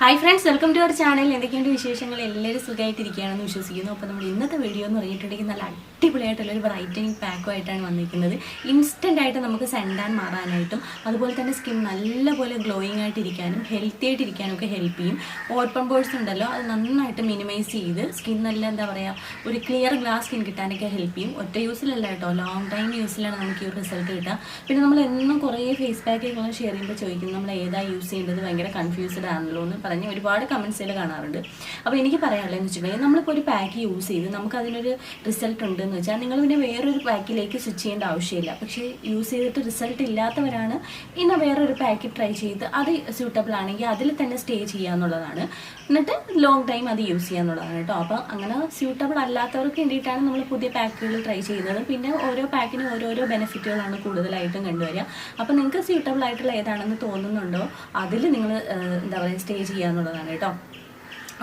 Hi friends welcome to our channel എന്തൊക്കെയുണ്ട് വിശേഷങ്ങൾ? എല്ലാവരും സുഖമായിട്ടിരിക്കുകയാണെന്ന് വിശ്വസിക്കുന്നു. അപ്പോൾ നമ്മൾ ഇന്നത്തെ വീഡിയോ എന്ന് പറഞ്ഞിട്ടുണ്ടെങ്കിൽ നല്ല അടിപൊളിയായിട്ടുള്ള ഒരു ബ്രൈറ്റനിങ് പാക്കുമായിട്ടാണ് വന്നിരിക്കുന്നത്. ഇൻസ്റ്റന്റ് ആയിട്ട് നമുക്ക് സെൻഡാൻ മാറാനായിട്ടും അതുപോലെ തന്നെ സ്കിൻ നല്ലപോലെ ഗ്ലോയിങ് ആയിട്ട് ഇരിക്കാനും ഹെൽത്തി ആയിട്ട് ഇരിക്കാനും ഒക്കെ ഹെൽപ്പ് ചെയ്യും. ഓപ്പൺ ബോൾസ് ഉണ്ടല്ലോ അത് നന്നായിട്ട് മിനിമൈസ് ചെയ്ത് സ്കിൻ നല്ല എന്താ പറയുക ഒരു ക്ലിയർ ഗ്ലാസ് സ്കിൻ കിട്ടാനൊക്കെ ഹെൽപ്പ് ചെയ്യും. ഒറ്റ യൂസിലല്ല കേട്ടോ ലോങ് ടൈം യൂസിലാണ് നമുക്ക് ഈ ഒരു റിസൾട്ട് കിട്ടുക. പിന്നെ നമ്മൾ എന്നും കുറേ ഫേസ് പാക്കുകൾ ഷെയർ ചെയ്യുമ്പോൾ ചോദിക്കും നമ്മൾ ഏതാ യൂസ് ചെയ്യേണ്ടത്? ഭയങ്കര കൺഫ്യൂസ്ഡ് ആണല്ലോ എന്ന് പറഞ്ഞ് ഒരുപാട് കമൻസിൽ കാണാറുണ്ട്. അപ്പോൾ എനിക്ക് പറയാനുള്ളതെന്ന് വെച്ചിട്ടുണ്ടെങ്കിൽ നമ്മളിപ്പോൾ ഒരു പാക്ക് യൂസ് ചെയ്ത് നമുക്ക് അതിനൊരു റിസൾട്ട് ഉണ്ടെന്ന് വെച്ചാൽ നിങ്ങൾ പിന്നെ വേറൊരു പാക്കിലേക്ക് സ്വിച്ച് ചെയ്യേണ്ട ആവശ്യമില്ല. പക്ഷേ യൂസ് ചെയ്തിട്ട് റിസൾട്ട് ഇല്ലാത്തവരാണ് ഇന്ന് വേറൊരു പാക്ക് ട്രൈ ചെയ്ത് അത് സ്യൂട്ടബിൾ ആണെങ്കിൽ അതിൽ തന്നെ സ്റ്റേ ചെയ്യുക എന്നുള്ളതാണ്. എന്നിട്ട് ലോങ് ടൈം അത് യൂസ് ചെയ്യുക എന്നുള്ളതാണ് കേട്ടോ. അപ്പോൾ അങ്ങനെ സ്യൂട്ടബിൾ അല്ലാത്തവർക്ക് വേണ്ടിയിട്ടാണ് നമ്മൾ പുതിയ പാക്കുകൾ ട്രൈ ചെയ്യുന്നത്. പിന്നെ ഓരോ പാക്കിനും ഓരോരോ ബെനിഫിറ്റുകളാണ് കൂടുതലായിട്ടും കണ്ടുവരിക. അപ്പോൾ നിങ്ങൾക്ക് സ്യൂട്ടബിൾ ആയിട്ടുള്ള ഏതാണെന്ന് തോന്നുന്നുണ്ടോ? അതിൽ നിങ്ങൾ എന്താ പറയുക സ്റ്റേ ചെയ്യുക എന്നുള്ളതാണ് കേട്ടോ.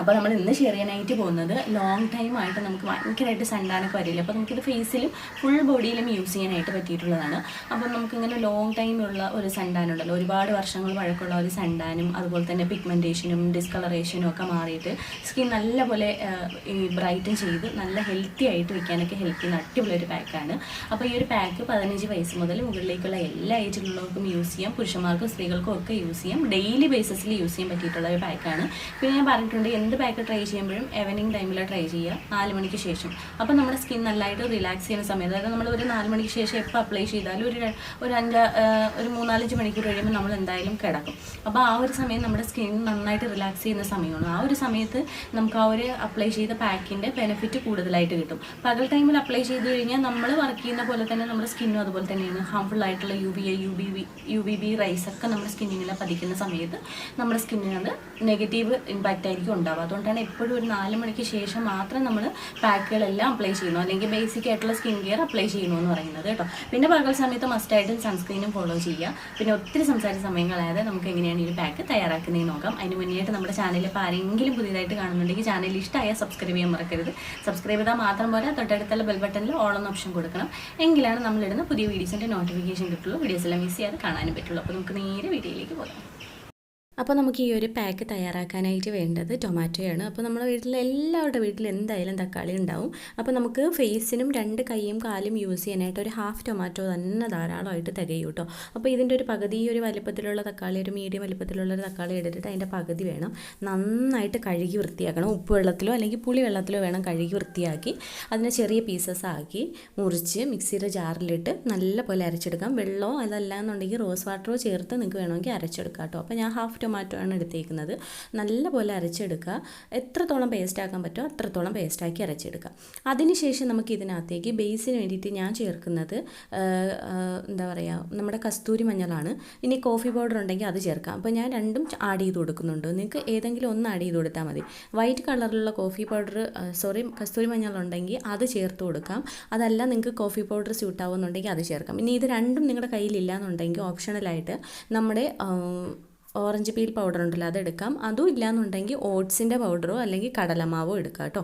അപ്പോൾ നമ്മൾ ഇന്ന് ഷെയർ ചെയ്യാനായിട്ട് പോകുന്നത് ലോങ് ടൈം ആയിട്ട് നമുക്ക് ഭയങ്കരമായിട്ട് സണ്ടാനൊക്കെ വരില്ല? അപ്പോൾ നമുക്കിത് ഫേസിലും ഫുൾ ബോഡിയിലും യൂസ് ചെയ്യാനായിട്ട് പറ്റിയിട്ടുള്ളതാണ്. അപ്പോൾ നമുക്കിങ്ങനെ ലോങ് ടൈമുള്ള ഒരു സണ്ടാനുണ്ടല്ലോ ഒരുപാട് വർഷങ്ങൾ വഴക്കുള്ള ഒരു സണ്ടാനും അതുപോലെ തന്നെ പിഗ്മെന്റേഷനും ഡിസ്കളറേഷനും ഒക്കെ മാറിയിട്ട് സ്കിൻ നല്ലപോലെ ബ്രൈറ്റൻ ചെയ്ത് നല്ല ഹെൽത്തി ആയിട്ട് വെക്കാനൊക്കെ ഹെൽപ്പ് ചെയ്യുന്ന അടിപൊളി ഒരു പാക്കാണ് അപ്പോൾ ഈ ഒരു പാക്ക് പതിനഞ്ച് വയസ്സ് മുതൽ മുകളിലേക്കുള്ള എല്ലാ ഏജിലുള്ളവർക്കും യൂസ് ചെയ്യാം. പുരുഷന്മാർക്കും സ്ത്രീകൾക്കും ഒക്കെ യൂസ് ചെയ്യാം. ഡെയിലി ബേസിസിൽ യൂസ് ചെയ്യാൻ പറ്റിയിട്ടുള്ള ഒരു പാക്കാണ് പിന്നെ ഞാൻ പറഞ്ഞിട്ടുണ്ട് എന്ത് പാക്ക് ട്രൈ ചെയ്യുമ്പോഴും എവനിങ് ടൈമിൽ ട്രൈ ചെയ്യുക. നാല് മണിക്ക് ശേഷം. അപ്പോൾ നമ്മുടെ സ്കിൻ നല്ലതായിട്ട് റിലാക്സ് ചെയ്യുന്ന സമയത്ത് അതായത് നമ്മൾ ഒരു നാല് മണിക്ക് ശേഷം എപ്പോൾ അപ്ലൈ ചെയ്താലും ഒരു ഒരു അഞ്ച് ഒരു മൂന്നാലഞ്ച് മണിക്കൂർ കഴിയുമ്പോൾ നമ്മൾ എന്തായാലും കിടക്കും. അപ്പോൾ ആ ഒരു സമയം നമ്മുടെ സ്കിൻ നന്നായിട്ട് റിലാക്സ് ചെയ്യുന്ന സമയമാണ്. ആ ഒരു സമയത്ത് നമുക്ക് ആ ഒരു അപ്ലൈ ചെയ്ത പാക്കിന്റെ ബെനിഫിറ്റ് കൂടുതലായിട്ട് കിട്ടും. പകൽ ടൈമിൽ അപ്ലൈ ചെയ്ത് കഴിഞ്ഞാൽ നമ്മൾ വർക്ക് ചെയ്യുന്ന പോലെ തന്നെ നമ്മുടെ സ്കിന്നും അതുപോലെ തന്നെയാണ്. ഹാംഫുൾ ആയിട്ടുള്ള U V A U B V U B B റൈസൊക്കെ നമ്മുടെ സ്കിന്നിങ്ങനെ പതിക്കുന്ന സമയത്ത് നമ്മുടെ സ്കിന്നിനത് നെഗറ്റീവ് ഇമ്പാക്റ്റ് ആയിരിക്കും ഉണ്ടാവുക. അതുകൊണ്ടാണ് എപ്പോഴും ഒരു നാല് മണിക്ക് ശേഷം മാത്രം നമ്മൾ പാക്കുകളെല്ലാം അപ്ലൈ ചെയ്യുന്നു അല്ലെങ്കിൽ ബേസിക് ആയിട്ടുള്ള സ്കിൻ കെയർ അപ്ലൈ ചെയ്യുന്നു എന്ന് പറയുന്നത് കേട്ടോ. പിന്നെ പകൽ സമയത്ത് മസ്റ്റായിട്ടും സൺസ്ക്രീനും ഫോളോ ചെയ്യുക. പിന്നെ ഒത്തിരി സംസാരിച്ച സമയം കളയാതെ നമുക്ക് എങ്ങനെയാണ് ഈ പാക്ക് തയ്യാറാക്കുന്നതെന്ന് നോക്കാം. അതിന് മുന്നേയായിട്ട് നമ്മുടെ ചാനലിൽ ഇപ്പോൾ ആരെങ്കിലും പുതിയതായിട്ട് കാണുന്നുണ്ടെങ്കിൽ ചാനൽ ഇഷ്ടമായ സബ്സ്ക്രൈബ് ചെയ്യാൻ മറക്കരുത്. സബ്സ്ക്രൈബ് ചെയ്താൽ മാത്രം പോരാ തൊട്ടടുത്തുള്ള ബെൽ ബട്ടണിൽ ഓൾ എന്ന ഓപ്ഷൻ കൊടുക്കണം. എങ്കിലാണ് നമ്മളിടുന്ന പുതിയ വീഡിയോസിന്റെ നോട്ടിഫിക്കേഷൻ കിട്ടുള്ളൂ. വീഡിയോസ് എല്ലാം മിസ് ചെയ്യാതെ കാണാനും പറ്റുള്ളൂ. അപ്പോൾ നമുക്ക് നേരെ വീഡിയോയിലേക്ക് പോകാം. അപ്പോൾ നമുക്ക് ഈ ഒരു പാക്ക് തയ്യാറാക്കാനായിട്ട് വേണ്ടത് ടൊമാറ്റോയാണ് അപ്പോൾ നമ്മുടെ വീട്ടിൽ എല്ലാവരുടെ വീട്ടിൽ എന്തായാലും തക്കാളി ഉണ്ടാവും. അപ്പോൾ നമുക്ക് ഫേസിനും രണ്ട് കൈയും കാലും യൂസ് ചെയ്യാനായിട്ട് ഒരു ഹാഫ് ടൊമാറ്റോ തന്നെ ധാരാളമായിട്ട് തികയും കേട്ടോ അപ്പോൾ ഇതിന്റെ ഒരു പകുതി ഒരു വലിപ്പത്തിലുള്ള തക്കാളി ഒരു മീഡിയം വലിപ്പത്തിലുള്ള ഒരു തക്കാളി എടുത്തിട്ട് അതിന്റെ പകുതി വേണം. നന്നായിട്ട് കഴുകി വൃത്തിയാക്കണം. ഉപ്പ് വെള്ളത്തിലോ അല്ലെങ്കിൽ പുളി വെള്ളത്തിലോ വേണം കഴുകി വൃത്തിയാക്കി. അതിനെ ചെറിയ പീസസ് ആക്കി മുറിച്ച് മിക്സിയുടെ ജാറിലിട്ട് നല്ല പോലെ അരച്ചെടുക്കാം. വെള്ളമോ അതല്ല എന്നുണ്ടെങ്കിൽ റോസ് വാട്ടറോ ചേർത്ത് നിങ്ങൾക്ക് വേണമെങ്കിൽ അരച്ചെടുക്കാം കേട്ടോ അപ്പോൾ ഞാൻ ഹാഫ് ടൊമാറ്റോ ആണ് എടുത്തേക്കുന്നത്. നല്ലപോലെ അരച്ചെടുക്കുക. എത്രത്തോളം പേസ്റ്റ് ആക്കാൻ പറ്റുമോ അത്രത്തോളം പേസ്റ്റാക്കി അരച്ചെടുക്കുക. അതിനുശേഷം നമുക്ക് ഇതിനകത്തേക്ക് ബേസിന് വേണ്ടിയിട്ട് ഞാൻ ചേർക്കുന്നത് എന്താ പറയുക നമ്മുടെ കസ്തൂരി മഞ്ഞളാണ്. ഇനി കോഫി പൗഡർ ഉണ്ടെങ്കിൽ അത് ചേർക്കാം. അപ്പോൾ ഞാൻ രണ്ടും ആഡ് ചെയ്ത് കൊടുക്കുന്നുണ്ട്. നിങ്ങൾക്ക് ഏതെങ്കിലും ഒന്ന് ആഡ് ചെയ്ത് കൊടുത്താൽ മതി. വൈറ്റ് കളറിലുള്ള കോഫി പൗഡർ സോറി കസ്തൂരി മഞ്ഞളുണ്ടെങ്കിൽ അത് ചേർത്ത് കൊടുക്കാം. അതല്ല നിങ്ങൾക്ക് കോഫി പൗഡർ സ്യൂട്ട് ആവുന്നുണ്ടെങ്കിൽ അത് ചേർക്കാം. ഇനി ഇത് രണ്ടും നിങ്ങളുടെ കയ്യിലില്ല എന്നുണ്ടെങ്കിൽ ഓപ്ഷണലായിട്ട് നമ്മുടെ ഓറഞ്ച് പീൽ പൗഡർ ഉണ്ടല്ലോ അതെടുക്കാം അതും ഇല്ലയെന്നുണ്ടെങ്കിൽ ഓട്സിന്റെ പൗഡറോ അല്ലെങ്കിൽ കടലമാവോ എടുക്കുക കേട്ടോ.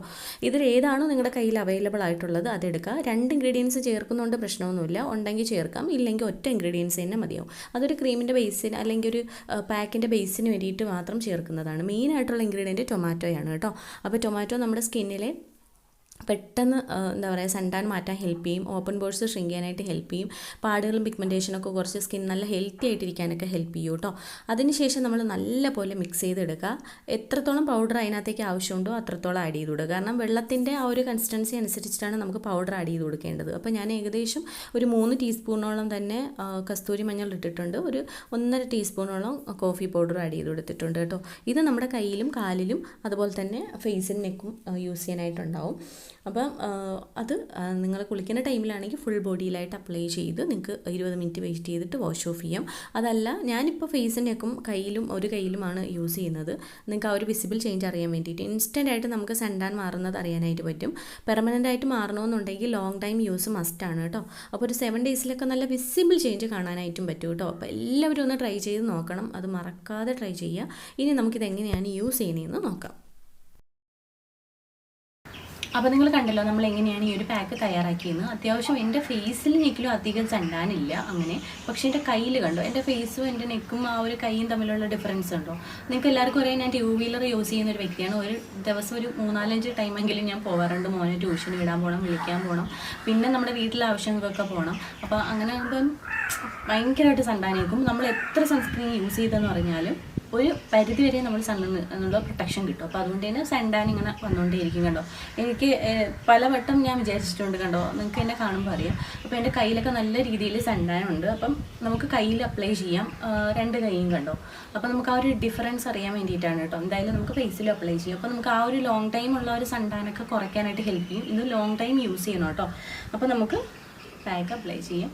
ഇതിൽ ഏതാണോ നിങ്ങളുടെ കയ്യിൽ അവൈലബിൾ ആയിട്ടുള്ളത് അതെടുക്കുക രണ്ട് ഇൻഗ്രീഡിയൻസ് ചേർക്കുന്നതുകൊണ്ട് പ്രശ്നമൊന്നുമില്ല. ഉണ്ടെങ്കിൽ ചേർക്കാം ഇല്ലെങ്കിൽ ഒറ്റ ഇൻഗ്രീഡിയൻസ് തന്നെ മതിയാവും. അതൊരു ക്രീമിന്റെ ബേസിന് അല്ലെങ്കിൽ ഒരു പാക്കിന്റെ ബേസിന് വേണ്ടിയിട്ട് മാത്രം ചേർക്കുന്നതാണ്. മെയിനായിട്ടുള്ള ഇൻഗ്രീഡിയന്റ് ടൊമാറ്റോയാണ് കേട്ടോ. അപ്പോൾ ടൊമാറ്റോ നമ്മുടെ സ്കിന്നിലെ പെട്ടെന്ന് എന്താ പറയുക സണ്ടാൻ മാറ്റാൻ ഹെൽപ്പ് ചെയ്യും. ഓപ്പൺ ബോർഡ്സ് ഷ്രിങ്ക് ചെയ്യാനായിട്ട് ഹെൽപ്പ് ചെയ്യും. പാടുകളും പിഗ്മെന്റേഷനൊക്കെ കുറച്ച് സ്കിൻ നല്ല ഹെൽത്തി ആയിട്ടിരിക്കാനൊക്കെ ഹെൽപ്പ് ചെയ്യും കേട്ടോ അതിനുശേഷം നമ്മൾ നല്ല പോലെ മിക്സ് ചെയ്തെടുക്കുക. എത്രത്തോളം പൗഡർ അതിനകത്തേക്ക് ആവശ്യമുണ്ടോ അത്രത്തോളം ആഡ് ചെയ്ത് കൊടുക്കുക. കാരണം വെള്ളത്തിന്റെ ആ ഒരു കൺസിസ്റ്റൻസി അനുസരിച്ചിട്ടാണ് നമുക്ക് പൗഡർ ആഡ് ചെയ്ത് കൊടുക്കേണ്ടത്. അപ്പോൾ ഞാൻ ഏകദേശം ഒരു മൂന്ന് ടീസ്പൂണോളം തന്നെ കസ്തൂരി മഞ്ഞൾ ഇട്ടിട്ടുണ്ട്. ഒരു ഒന്നര ടീസ്പൂണോളം കോഫി പൗഡർ ആഡ് ചെയ്ത് കൊടുത്തിട്ടുണ്ട് കേട്ടോ ഇത് നമ്മുടെ കയ്യിലും കാലിലും അതുപോലെ തന്നെ ഫേസിനും നെക്കും യൂസ് ചെയ്യാനായിട്ടുണ്ടാവും. അപ്പം അത് നിങ്ങൾ കുളിക്കുന്ന ടൈമിലാണെങ്കിൽ ഫുൾ ബോഡിയിലായിട്ട് അപ്ലൈ ചെയ്ത് നിങ്ങൾക്ക് ഇരുപത് മിനിറ്റ് വെയിറ്റ് ചെയ്തിട്ട് വാഷ് ഓഫ് ചെയ്യാം. അതല്ല ഞാനിപ്പോൾ ഫേസിന്റെയൊക്കെ കയ്യിലും ഒരു കയ്യിലുമാണ് യൂസ് ചെയ്യുന്നത്. നിങ്ങൾക്ക് ആ ഒരു വിസിബിൾ ചേഞ്ച് അറിയാൻ വേണ്ടിയിട്ട് ഇൻസ്റ്റന്റ് ആയിട്ട് നമുക്ക് സെൻഡാൻ മാറുന്നത് അറിയാനായിട്ട് പറ്റും. പെർമനന്റ് ആയിട്ട് മാറണമെന്നുണ്ടെങ്കിൽ ലോങ് ടൈം യൂസ് മസ്റ്റ് ആണ് കേട്ടോ അപ്പോൾ ഒരു സെവൻ ഡേയ്സിലൊക്കെ നല്ല വിസിബിൾ ചേഞ്ച് കാണാനായിട്ടും പറ്റും കേട്ടോ അപ്പോൾ എല്ലാവരും ഒന്ന് ട്രൈ ചെയ്ത് നോക്കണം. അത് മറക്കാതെ ട്രൈ ചെയ്യുക ഇനി നമുക്കിത് എങ്ങനെയാണ് യൂസ് ചെയ്യണതെന്ന് നോക്കാം. അപ്പോൾ നിങ്ങൾ കണ്ടല്ലോ നമ്മൾ എങ്ങനെയാണ് ഈ ഒരു പാക്ക് തയ്യാറാക്കിയെന്ന്. അത്യാവശ്യം എന്റെ ഫേസിൽ നെക്കിലും അധികം ചണ്ടാനില്ല അങ്ങനെ. പക്ഷേ എന്റെ കയ്യിൽ കണ്ടോ? എന്റെ ഫേസും എന്റെ നെക്കും ആ ഒരു കൈയും തമ്മിലുള്ള ഡിഫറൻസ് ഉണ്ടോ? നിങ്ങൾക്ക് എല്ലാവർക്കും അറിയാം ഞാൻ ടൂ വീലർ യൂസ് ചെയ്യുന്ന ഒരു വ്യക്തിയാണ്. ഒരു ദിവസം ഒരു മൂന്നാലഞ്ച് ടൈമെങ്കിലും ഞാൻ പോകാറുണ്ട് മോനെ ട്യൂഷൻ വിടാൻ പോകണം വിളിക്കാൻ പോകണം പിന്നെ നമ്മുടെ വീട്ടിലെ ആവശ്യങ്ങൾക്കൊക്കെ പോകണം അപ്പോൾ അങ്ങനെ ആകുമ്പം ഭയങ്കരമായിട്ട് സണ്ടാനേക്കും നമ്മൾ എത്ര സൺസ്ക്രീൻ യൂസ് ചെയ്തെന്ന് പറഞ്ഞാലും ഒരു പരിധി വരെ നമ്മൾ സണ്ണിൽ നിന്നുള്ള പ്രൊട്ടക്ഷൻ കിട്ടും. അപ്പോൾ അതുകൊണ്ട് തന്നെ സെൻഡാൻ ഇങ്ങനെ വന്നുകൊണ്ടേയിരിക്കും കണ്ടോ? എനിക്ക് പലവട്ടം ഞാൻ വിചാരിച്ചിട്ടുണ്ട് കണ്ടോ? നിങ്ങൾക്ക് എന്നെ കാണുമ്പോൾ അറിയാം. അപ്പോൾ എന്റെ കയ്യിലൊക്കെ നല്ല രീതിയിൽ സൺഡാൻ ഉണ്ട്. അപ്പം നമുക്ക് കയ്യിൽ അപ്ലൈ ചെയ്യാം. രണ്ട് കൈയും കണ്ടോ? അപ്പോൾ നമുക്ക് ആ ഒരു ഡിഫറൻസ് അറിയാൻ വേണ്ടിയിട്ടാണ് കേട്ടോ. എന്തായാലും നമുക്ക് ഫേസിൽ അപ്ലൈ ചെയ്യാം. അപ്പോൾ നമുക്ക് ആ ഒരു ലോങ് ടൈം ഉള്ള ഒരു സൺഡാനൊക്കെ കുറയ്ക്കാനായിട്ട് ഹെൽപ്പ് ചെയ്യും. ഇത് ലോങ് ടൈം യൂസ് ചെയ്യണം കേട്ടോ. അപ്പോൾ നമുക്ക് പാക്ക് അപ്ലൈ ചെയ്യാം.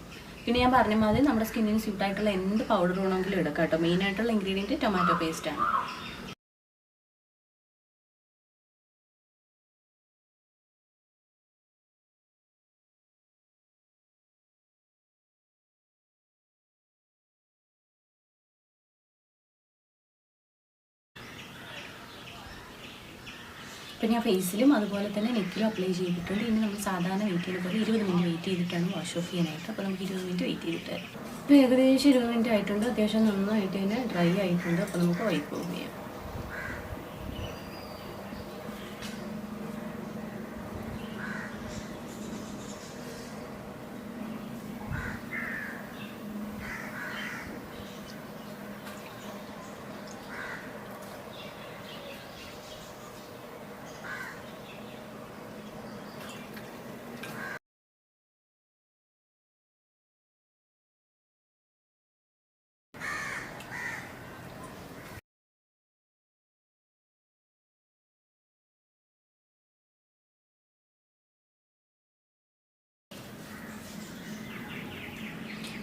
പിന്നെ ഞാൻ പറഞ്ഞ മാതിരി നമ്മുടെ സ്കിന്നിന് സ്യൂട്ടായിട്ടുള്ള എന്ത് പൗഡർ വേണമെങ്കിലും എടുക്കാം കേട്ടോ മെയിനായിട്ടുള്ള ഇൻഗ്രീഡിയന്റ് ടൊമാറ്റോ പേസ്റ്റ് ഇപ്പം ഞാൻ ഫേസിലും അതുപോലെ തന്നെ നെക്കിലും അപ്ലൈ ചെയ്തിട്ടുണ്ട്. ഇനി നമ്മൾ സാധാരണ വെയിറ്റ് ചെയ്യുന്ന പോലെ ഇരുപത് മിനിറ്റ് വെയിറ്റ് ചെയ്തിട്ടാണ് വാഷ് ഓഫ് ചെയ്യാനായിട്ട്. അപ്പോൾ നമുക്ക് ഇരുപത് മിനിറ്റ് വെയിറ്റ് ചെയ്തിട്ട് ഇപ്പോൾ ഏകദേശം ഇരുപത് മിനിറ്റ് ആയിട്ടുണ്ട്. അത്യാവശ്യം നന്നായിട്ട് തന്നെ ഡ്രൈ ആയിട്ടുണ്ട്. അപ്പോൾ നമുക്ക് വൈപ്പ് ഓഫ് ചെയ്യാം.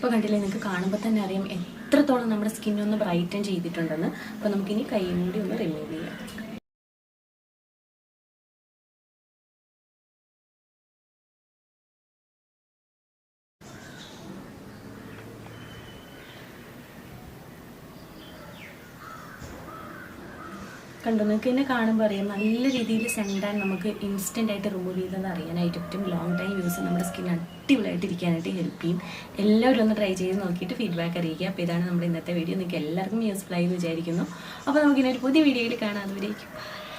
ഇപ്പോൾ കണ്ടില്ലേ നിങ്ങൾക്ക് കാണുമ്പോൾ തന്നെ അറിയാം എത്രത്തോളം നമ്മുടെ സ്കിന്നൊന്ന് ബ്രൈറ്റൻ ചെയ്തിട്ടുണ്ടെന്ന്. അപ്പോൾ നമുക്കിനി കൈയും കൂടി ഒന്ന് റിമൂവ് ചെയ്യാം. കണ്ടോ. നിങ്ങൾക്ക് തന്നെ കാണുമ്പോൾ അറിയാം നല്ല രീതിയിൽ സെൻഡാൻ നമുക്ക് ഇൻസ്റ്റന്റ് ആയിട്ട് റിമൂവ് ചെയ്തെന്ന് അറിയാനായിട്ട് പറ്റും ലോങ് ടൈം യൂസ് നമ്മുടെ സ്കിൻ അടിപൊളിയായിട്ട് ഇരിക്കാനായിട്ട് ഹെൽപ്പ് ചെയ്യും. എല്ലാവരും ഒന്ന് ട്രൈ ചെയ്ത് നോക്കിയിട്ട് ഫീഡ്ബാക്ക് അറിയിക്കുക. അപ്പോൾ ഇതാണ് നമ്മുടെ ഇന്നത്തെ വീഡിയോ നിങ്ങൾക്ക് എല്ലാവർക്കും യൂസ്ഫുൾ ആയി എന്ന് വിചാരിക്കുന്നു. അപ്പോൾ നമുക്കിനൊരു പുതിയ വീഡിയോയിൽ കാണാം. അതുവരേക്കും.